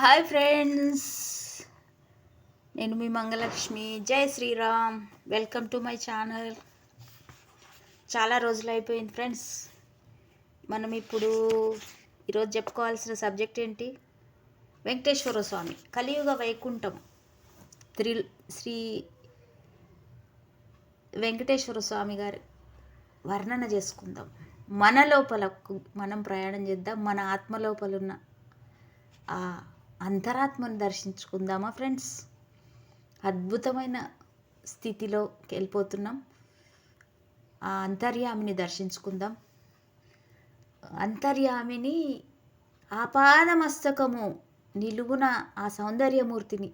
Hi friends. నేను మీ Mangalakshmi. Jai Shriram. Welcome to my channel. చాలా రోజులు అయిపోయింది ఫ్రెండ్స్. మనం ఇప్పుడు ఈరోజు చెప్పుకోవాల్సిన సబ్జెక్ట్ ఏంటి? వెంకటేశ్వర స్వామి కలియుగ వైకుంఠం. త్రి శ్రీ వెంకటేశ్వర స్వామి గారి వర్ణన చేసుకుందాం. మన లోపలకు మనం ప్రయాణం చేద్దాం. మన ఆత్మ లోపల ఉన్న ఆ అంతరాత్మను దర్శించుకుందామా ఫ్రెండ్స్? అద్భుతమైన స్థితిలోకి వెళ్ళిపోతున్నాం. ఆ అంతర్యామిని దర్శించుకుందాం. అంతర్యామిని ఆపాదమస్తకము నిలువున ఆ సౌందర్యమూర్తిని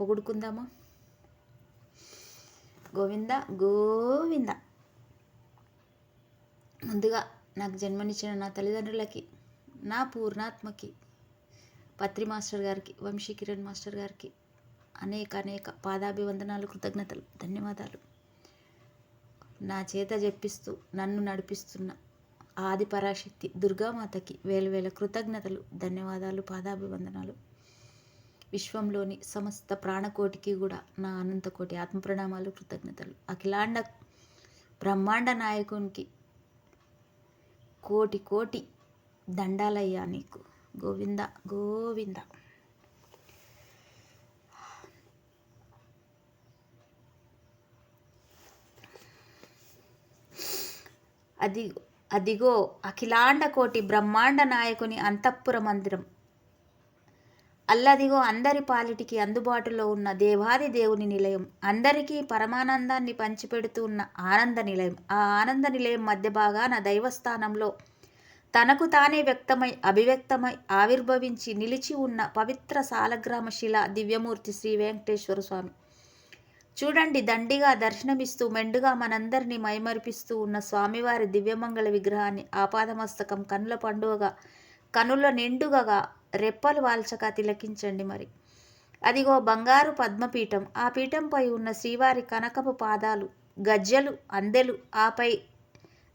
పొగుడుకుందామా? గోవింద గోవింద. ముందుగా నాకు జన్మనిచ్చిన నా తల్లిదండ్రులకి నా పూర్ణాత్మకి పత్రి మాస్టర్ గారికి వంశీ కిరణ్ మాస్టర్ గారికి అనేక అనేక పాదాభివందనాలు కృతజ్ఞతలు ధన్యవాదాలు. నా చేత చెప్పిస్తూ నన్ను నడిపిస్తున్న ఆది పరాశక్తి దుర్గామాతకి వేల వేల కృతజ్ఞతలు ధన్యవాదాలు పాదాభివందనాలు. విశ్వంలోని సమస్త ప్రాణకోటికి కూడా నా అనంతకోటి ఆత్మ ప్రణామాలు కృతజ్ఞతలు. అఖిలాండ బ్రహ్మాండ నాయకునికి కోటి కోటి దండాలయ్యా నీకు. గోవింద గోవింద. అది అదిగో అఖిలాండ కోటి బ్రహ్మాండ నాయకుని అంతఃపుర మందిరం. అల్లదిగో అందరి పాలిటికి అందుబాటులో ఉన్న దేవాది దేవుని నిలయం. అందరికీ పరమానందాన్ని పంచిపెడుతూ ఉన్న ఆనంద నిలయం. ఆ ఆనంద నిలయం మధ్య భాగాన దైవస్థానంలో తనకు తానే వ్యక్తమై అభివ్యక్తమై ఆవిర్భవించి నిలిచి ఉన్న పవిత్ర సాలగ్రామ శిల దివ్యమూర్తి శ్రీ వెంకటేశ్వర స్వామి. చూడండి దండిగా దర్శనమిస్తూ మెండుగా మనందరినీ మైమరిపిస్తూ ఉన్న స్వామివారి దివ్యమంగళ విగ్రహాన్ని ఆపాదమస్తకం కనుల పండుగగా కనుల నిండుగా రెప్పలు వాల్చక తిలకించండి మరి. అదిగో బంగారు పద్మపీఠం. ఆ పీఠంపై ఉన్న శ్రీవారి కనకపు పాదాలు గజ్జలు అందెలు ఆపై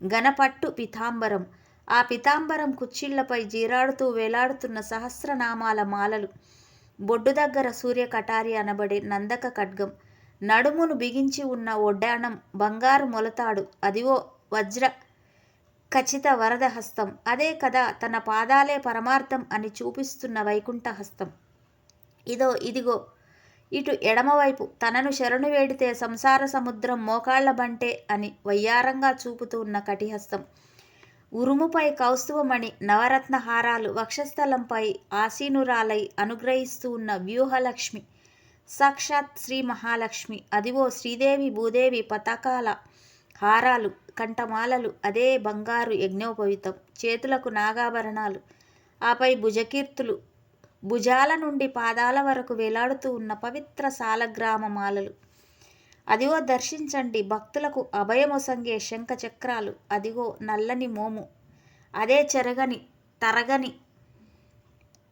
గణపట్టు పితాంబరం. ఆ పితాంబరం కుచ్చిళ్ళపై జీరాడుతూ వేలాడుతున్న సహస్రనామాల మాలలు. బొడ్డు దగ్గర సూర్య కటారి అనబడే నందక ఖడ్గం. నడుమును బిగించి ఉన్న ఒడ్డాణం బంగారు మొలతాడు. అదివో వజ్ర ఖచ్చిత వరద హస్తం. అదే కదా తన పాదాలే పరమార్థం అని చూపిస్తున్న వైకుంఠ హస్తం. ఇదో ఇదిగో. ఇటు ఎడమవైపు తనను శరణు వేడితే సంసార సముద్రం మోకాళ్ళ బంటే అని వయ్యారంగా చూపుతూ ఉన్న కటిహస్తం ఉరుముపై కౌస్తువమణి నవరత్న హారాలు వక్షస్థలంపై ఆసీనురాలై అనుగ్రహిస్తూ ఉన్న వ్యూహలక్ష్మి. సాక్షాత్ శ్రీ మహాలక్ష్మి. అదివో శ్రీదేవి భూదేవి పతాకాల హారాలు కంఠమాలలు అదే బంగారు యజ్ఞోపవితం చేతులకు నాగాభరణాలు. ఆపై భుజకీర్తులు భుజాల నుండి పాదాల వరకు వేలాడుతూ ఉన్న పవిత్ర సాలగ్రామ మాలలు. అదిగో దర్శించండి. భక్తులకు అభయమొసంగే శంఖ చక్రాలు అదిగో నల్లని మోము. అదే చెరగని తరగని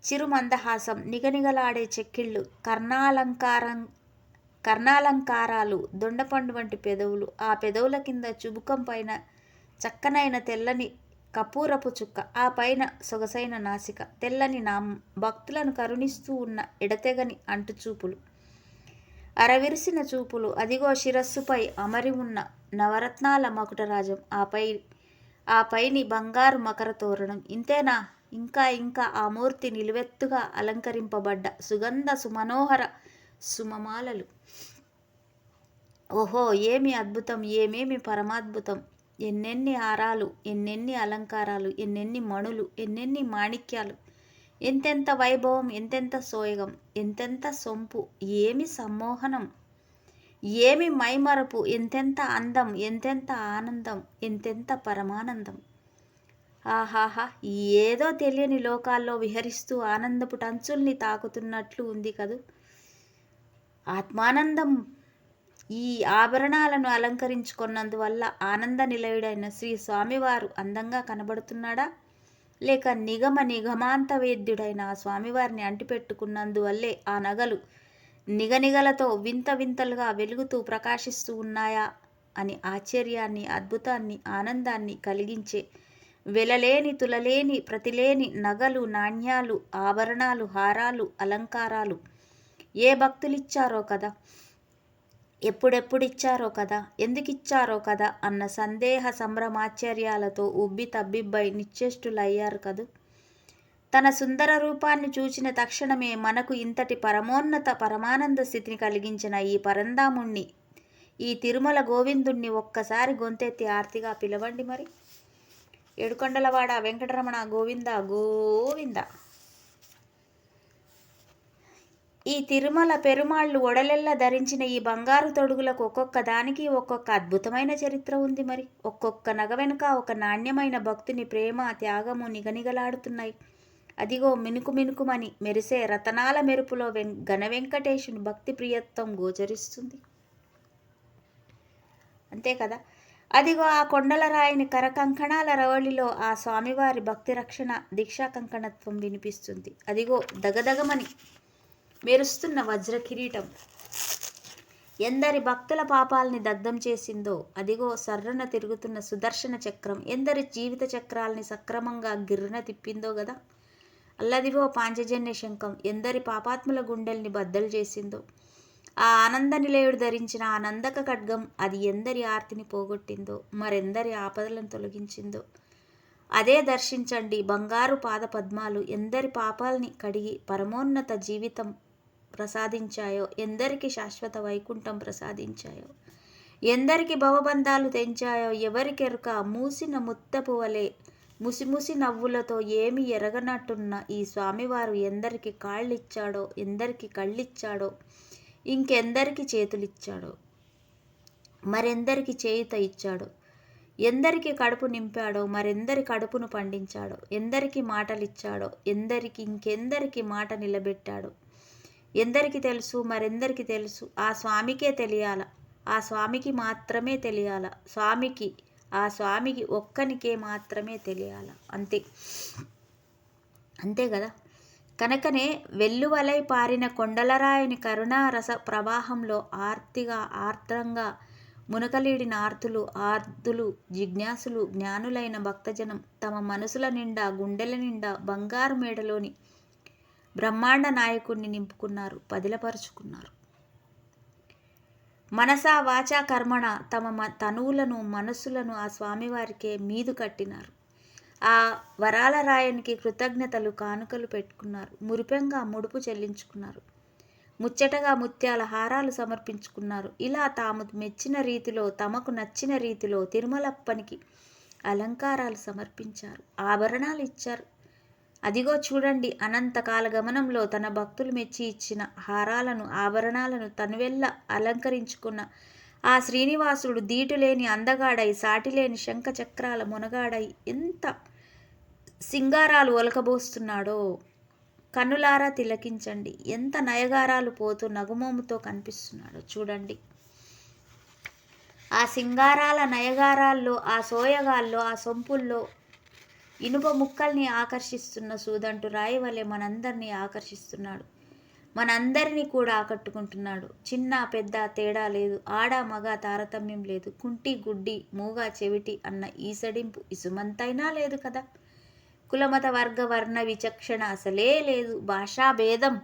చిరుమందహాసం. నిగనిగలాడే చెక్కిళ్ళు. కర్ణాలంకారం కర్ణాలంకారాలు. దొండపండు వంటి పెదవులు. ఆ పెదవుల కింద చుబుకం పైన చక్కనైన తెల్లని కపూరపు చుక్క. ఆ పైన సొగసైన నాసిక. తెల్లని నామం. భక్తులను కరుణిస్తూ ఉన్న ఎడతెగని అంటుచూపులు. అరవిరిసిన చూపులు అదిగో శిరస్సుపై అమరి ఉన్న నవరత్నాల మకుటరాజం ఆపై ఆ పైని బంగారు మకర తోరణం. ఇంతేనా? ఇంకా ఇంకా ఆ మూర్తి నిలువెత్తుగా అలంకరింపబడ్డ సుగంధ సుమనోహర సుమమాలలు. ఓహో ఏమి అద్భుతం ఏమేమి పరమాద్భుతం. ఎన్నెన్ని హారాలు ఎన్నెన్ని అలంకారాలు ఎన్నెన్ని మణులు ఎన్నెన్ని మాణిక్యాలు. ఎంతెంత వైభవం ఎంతెంత సోయగం ఎంతెంత సొంపు ఏమి సమ్మోహనం ఏమి మైమరపు ఎంతెంత అందం ఎంతెంత ఆనందం ఎంతెంత పరమానందం. ఆహాహా ఏదో తెలియని లోకాల్లో విహరిస్తూ ఆనందపు టంచుల్ని తాకుతున్నట్లు ఉంది కదూ. ఆత్మానందం ఈ ఆభరణాలను అలంకరించుకున్నందువల్ల ఆనంద నిలయుడైన శ్రీ స్వామివారు అందంగా కనబడుతున్నాడా? లేక నిగమ నిగమాంత వేద్యుడైన ఆ స్వామివారిని అంటిపెట్టుకున్నందువల్లే ఆ నగలు నిగనిగలతో వింత వింతలుగా వెలుగుతూ ప్రకాశిస్తూ ఉన్నాయా అని ఆశ్చర్యాన్ని అద్భుతాన్ని ఆనందాన్ని కలిగించే వెలలేని తులలేని ప్రతిలేని నగలు నాణ్యాలు ఆభరణాలు హారాలు అలంకారాలు ఏ భక్తులిచ్చారో కదా! ఎప్పుడెప్పుడు ఇచ్చారో కదా? ఎందుకు ఇచ్చారో కదా? అన్న సందేహ సంభ్రమాశ్చర్యాలతో ఉబ్బి తబ్బిబ్బై నిశ్చేష్టులయ్యారు కదూ? తన సుందర రూపాన్ని చూచిన తక్షణమే మనకు ఇంతటి పరమోన్నత పరమానంద స్థితిని కలిగించిన ఈ పరందాముణ్ణి ఈ తిరుమల గోవిందుణ్ణి ఒక్కసారి గొంతెత్తి ఆర్తిగా పిలవండి మరి. ఏడుకొండలవాడ వెంకటరమణ గోవింద గోవింద. ఈ తిరుమల పెరుమాళ్ళు ఒడలెల్ల ధరించిన ఈ బంగారు తొడుగులకు ఒక్కొక్క దానికి ఒక్కొక్క అద్భుతమైన చరిత్ర ఉంది మరి. ఒక్కొక్క నగ వెనుక ఒక నాణ్యమైన భక్తుని ప్రేమ త్యాగము నిగనిగలాడుతున్నాయి. అదిగో మినుకు మినుకుమని మెరిసే రతనాల మెరుపులో వెం ఘన వెంకటేశుని భక్తి ప్రియత్వం గోచరిస్తుంది. అంతే కదా? అదిగో ఆ కొండల రాయిని కరకంకణాల రవళిలో ఆ స్వామివారి భక్తి రక్షణ దీక్షా కంకణత్వం వినిపిస్తుంది. అదిగో దగదగమని మెరుస్తున్న వజ్ర కిరీటం ఎందరి భక్తుల పాపాలని దగ్ధం చేసిందో అదిగో సర్రన తిరుగుతున్న సుదర్శన చక్రం. ఎందరి జీవిత చక్రాల్ని సక్రమంగా గిర్రున తిప్పిందో గదా. అల్లదిగో పాంచజన్య శంఖం ఎందరి పాపాత్ముల గుండెల్ని బద్దలు చేసిందో. ఆ ఆనంద నిలయుడు ధరించిన ఆనందక ఖడ్గం అది ఎందరి ఆర్తిని పోగొట్టిందో మరెందరి ఆపదలను తొలగించిందో. అదే దర్శించండి బంగారు పాద పద్మాలు ఎందరి పాపాల్ని కడిగి పరమోన్నత జీవితం ప్రసాదించాయో? ఎందరికి శాశ్వత వైకుంఠం ప్రసాదించాయో? ఎందరికి భవబంధాలు తెంచాయో? ఎవరికెరుక మూసిన ముత్తపు వలె? ముసిముసి నవ్వులతో ఏమి ఎరగనట్టున్న ఈ స్వామివారు ఎందరికి కాళ్ళిచ్చాడో? ఎందరికి కళ్ళిచ్చాడో? ఇంకెందరికి చేతులిచ్చాడో? మరెందరికి చేయుత ఇచ్చాడో? ఎందరికి కడుపు నింపాడో? మరెందరి కడుపును పండించాడో? ఎందరికి మాటలిచ్చాడో? ఎందరికి ఇంకెందరికి మాట నిలబెట్టాడో? ఎందరికి తెలుసు మరెందరికి తెలుసు? ఆ స్వామికే తెలియాల. ఆ స్వామికి మాత్రమే తెలియాల. స్వామికి ఆ స్వామికి ఒక్కనికే మాత్రమే తెలియాల. అంతే. అంతే కదా? కనుకనే వెల్లువలై పారిన కొండలరాయని కరుణారస ప్రవాహంలో ఆర్తిగా ఆర్ద్రంగా మునకలీడిన ఆర్తులు ఆర్దులు జిజ్ఞాసులు జ్ఞానులైన భక్తజనం తమ మనసుల నిండా గుండెల నిండా బంగారు మేడలోని బ్రహ్మాండ నాయకుణ్ణి నింపుకున్నారు పదిలపరుచుకున్నారు. మనసా వాచా కర్మణ తమ తనువులను మనస్సులను ఆ స్వామివారికే మీదు కట్టినారు. ఆ వరాల రాయనికి కృతజ్ఞతలు కానుకలు పెట్టుకున్నారు. మురిపెంగా ముడుపు చెల్లించుకున్నారు. ముచ్చటగా ముత్యాల హారాలు సమర్పించుకున్నారు. ఇలా తాము మెచ్చిన రీతిలో తమకు నచ్చిన రీతిలో తిరుమలప్పనికి అలంకారాలు సమర్పించారు. ఆభరణాలు ఇచ్చారు. అదిగో చూడండి అనంతకాల గమనంలో తన భక్తులు మెచ్చి ఇచ్చిన హారాలను ఆభరణాలను తనువెల్ల అలంకరించుకున్న ఆ శ్రీనివాసుడు దీటులేని అందగాడై సాటిలేని శంఖ చక్రాల మునగాడై ఎంత సింగారాలు ఒలకబోస్తున్నాడో. కన్నులారా తిలకించండి ఎంత నయగారాలు పోతూ నగుమోముతో కనిపిస్తున్నాడో చూడండి. ఆ సింగారాల నయగారాల్లో ఆ సోయగాల్లో ఆ సొంపుల్లో ఇనుప ముక్కల్ని ఆకర్షిస్తున్న సూదంటు రాయి వలె మనందరినీ ఆకర్షిస్తున్నాడు. మనందరినీ కూడా ఆకట్టుకుంటున్నాడు. చిన్న పెద్ద తేడా లేదు. ఆడ మగ తారతమ్యం లేదు. కుంటి గుడ్డి మూగ చెవిటి అన్న ఈసడింపు ఇసుమంతైనా లేదు కదా. కులమత వర్గ వర్ణ విచక్షణ అసలే లేదు. భాషా భేదం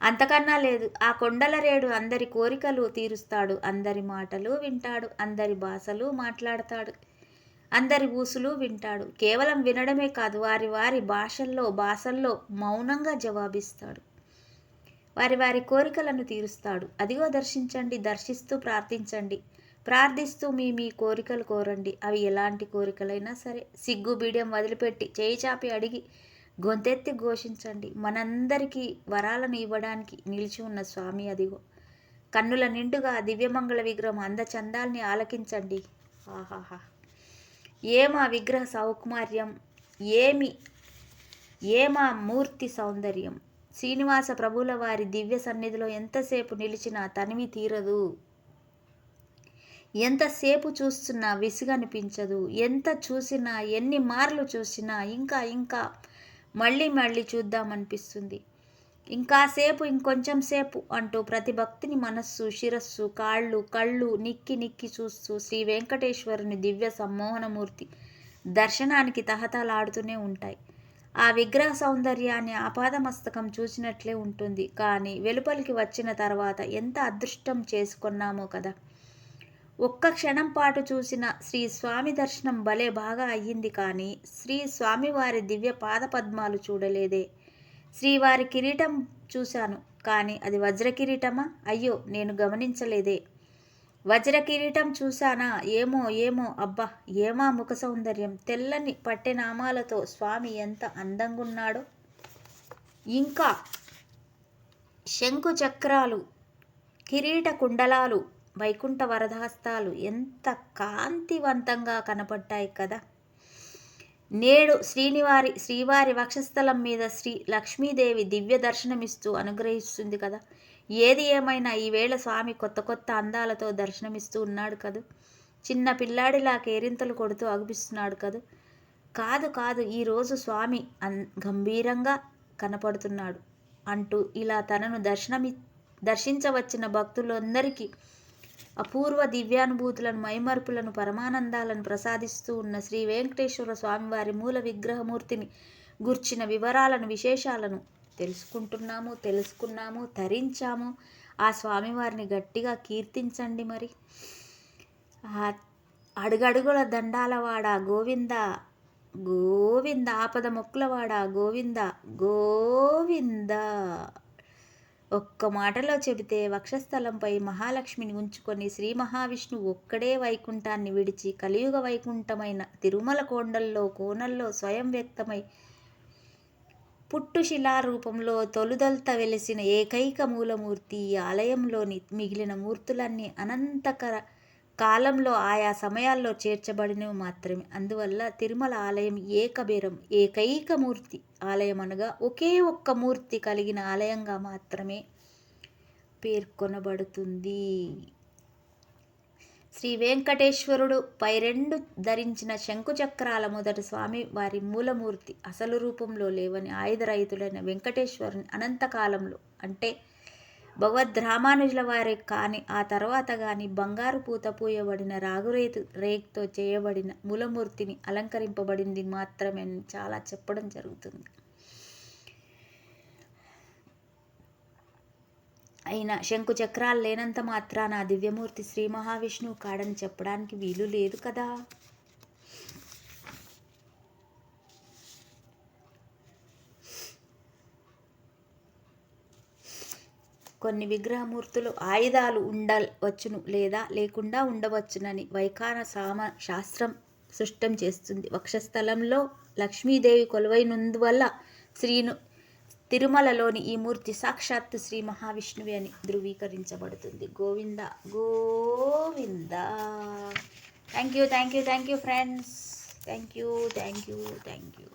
అంతకన్నా లేదు. ఆ కొండల రేడు అందరి కోరికలు తీరుస్తాడు. అందరి మాటలు వింటాడు. అందరి భాషలు మాట్లాడతాడు. అందరి ఊసులు వింటాడు. కేవలం వినడమే కాదు వారి వారి భాషల్లో భాషల్లో మౌనంగా జవాబిస్తాడు. వారి వారి కోరికలను తీరుస్తాడు. అదిగో దర్శించండి దర్శిస్తూ ప్రార్థించండి. ప్రార్థిస్తూ మీ మీ కోరికలు కోరండి. అవి ఎలాంటి కోరికలైనా సరే సిగ్గు బీడియం వదిలిపెట్టి చేయి చాపి అడిగి గొంతెత్తి ఘోషించండి. మనందరికీ వరాలను ఇవ్వడానికి నిలిచి ఉన్న స్వామి అదిగో. కన్నుల నిండుగా దివ్యమంగళ విగ్రహం అందచందాల్ని ఆలకించండి. ఆహాహా. ఏమా విగ్రహ సౌకుమార్యం? ఏమి? ఏమా మూర్తి సౌందర్యం? శ్రీనివాస ప్రభుల వారి దివ్య సన్నిధిలో ఎంతసేపు నిలిచినా తనివి తీరదు. ఎంతసేపు చూస్తున్నా విసుగనిపించదు. ఎంత చూసినా ఎన్ని మార్లు చూసినా ఇంకా ఇంకా మళ్ళీ మళ్ళీ చూద్దామనిపిస్తుంది. ఇంకాసేపు ఇంకొంచెం సేపు అంటూ ప్రతి భక్తిని మనస్సు శిరస్సు కాళ్ళు కళ్ళు నిక్కి నిక్కి చూస్తూ శ్రీ వెంకటేశ్వరుని దివ్య సమ్మోహనమూర్తి దర్శనానికి తహతలాడుతూనే ఉంటాయి. ఆ విగ్రహ సౌందర్యాన్ని ఆపాదమస్తకం చూసినట్లే ఉంటుంది. కానీ వెలుపలికి వచ్చిన తర్వాత ఎంత అదృష్టం చేసుకున్నామో కదా! ఒక్క క్షణం పాటు చూసిన శ్రీ స్వామి దర్శనం భలే బాగా అయ్యింది కానీ శ్రీ స్వామివారి దివ్య పాదపద్మాలు చూడలేదే. శ్రీవారి కిరీటం చూశాను. కానీ అది వజ్ర కిరీటమా? అయ్యో నేను గమనించలేదే. వజ్ర కిరీటం చూశానా? ఏమో ఏమో అబ్బా ఏమా ముఖ సౌందర్యం? తెల్లని పట్టెనామాలతో స్వామి ఎంత అందంగున్నాడో. ఇంకా శంకు చక్రాలు కిరీట కుండలాలు వైకుంఠ వరదహస్తాలు ఎంత కాంతివంతంగా కనపడ్డాయి కదా. నేడు శ్రీనివారి శ్రీవారి వక్షస్థలం మీద శ్రీ లక్ష్మీదేవి దివ్య దర్శనమిస్తూ అనుగ్రహిస్తుంది కదా. ఏది ఏమైనా ఈవేళ స్వామి కొత్త కొత్త అందాలతో దర్శనమిస్తూ ఉన్నాడు కదూ. చిన్న పిల్లాడిలా కేరింతలు కొడుతూ అగుపిస్తున్నాడు కదూ. కాదు కాదు ఈరోజు స్వామి అన్ గంభీరంగా కనపడుతున్నాడు అంటూ ఇలా తనను దర్శనమి దర్శించవచ్చిన భక్తులందరికీ అపూర్వ దివ్యానుభూతులను మైమర్పులను పరమానందాలను ప్రసాదిస్తూ ఉన్న శ్రీ వెంకటేశ్వర స్వామివారి మూల విగ్రహమూర్తిని గుర్చిన వివరాలను విశేషాలను తెలుసుకుంటున్నాము తెలుసుకున్నాము తరించాము. ఆ స్వామివారిని గట్టిగా కీర్తించండి మరి. ఆ అడుగడుగుల దండాలవాడ గోవింద గోవింద ఆపద మొక్కులవాడ గోవింద గోవింద. ఒక్క మాటలో చెబితే వక్షస్థలంపై మహాలక్ష్మిని ఉంచుకొని శ్రీ మహావిష్ణువు ఒక్కడే వైకుంఠాన్ని విడిచి కలియుగ వైకుంఠమైన తిరుమల కొండల్లో కోనల్లో స్వయం వ్యక్తమై పుట్టు శిలారూపంలో తొలుదల్త వెలిసిన ఏకైక మూలమూర్తి ఈ ఆలయంలోని మిగిలిన మూర్తులన్నీ అనంతకర కాలంలో ఆయా సమయాల్లో చేర్చబడినవి మాత్రమే. అందువల్ల తిరుమల ఆలయం ఏకబేరం ఏకైక మూర్తి ఆలయం అనగా ఒకే ఒక్క మూర్తి కలిగిన ఆలయంగా మాత్రమే పేర్కొనబడుతుంది. శ్రీ వెంకటేశ్వరుడు పై రెండు ధరించిన శంకుచక్రాల మొదటి స్వామి వారి మూలమూర్తి అసలు రూపంలో లేవని ఆయుధ రైతులైన వెంకటేశ్వరుని అనంతకాలంలో అంటే భగవద్ రామానుజుల వారి కానీ ఆ తర్వాత కానీ బంగారు పూత పూయబడిన రాగురేతు రేక్తో చేయబడిన మూలమూర్తిని అలంకరింపబడింది మాత్రమే చాలా చెప్పడం జరుగుతుంది. అయినా శంకు చక్రాలు లేనంత మాత్రాన దివ్యమూర్తి శ్రీ మహావిష్ణువు కాడని చెప్పడానికి వీలు లేదు కదా? కొన్ని విగ్రహమూర్తులు ఆయుధాలు ఉండవచ్చును లేదా లేకుండా ఉండవచ్చునని వైఖాన సామ శాస్త్రం స్పష్టం చేస్తుంది. వక్షస్థలంలో లక్ష్మీదేవి కొలువైనందువల్ల శ్రీను తిరుమలలోని ఈ మూర్తి సాక్షాత్తు శ్రీ మహావిష్ణువే అని ధృవీకరించబడుతుంది. Govinda Govinda. Thank you thank you thank you friends thank you thank you thank you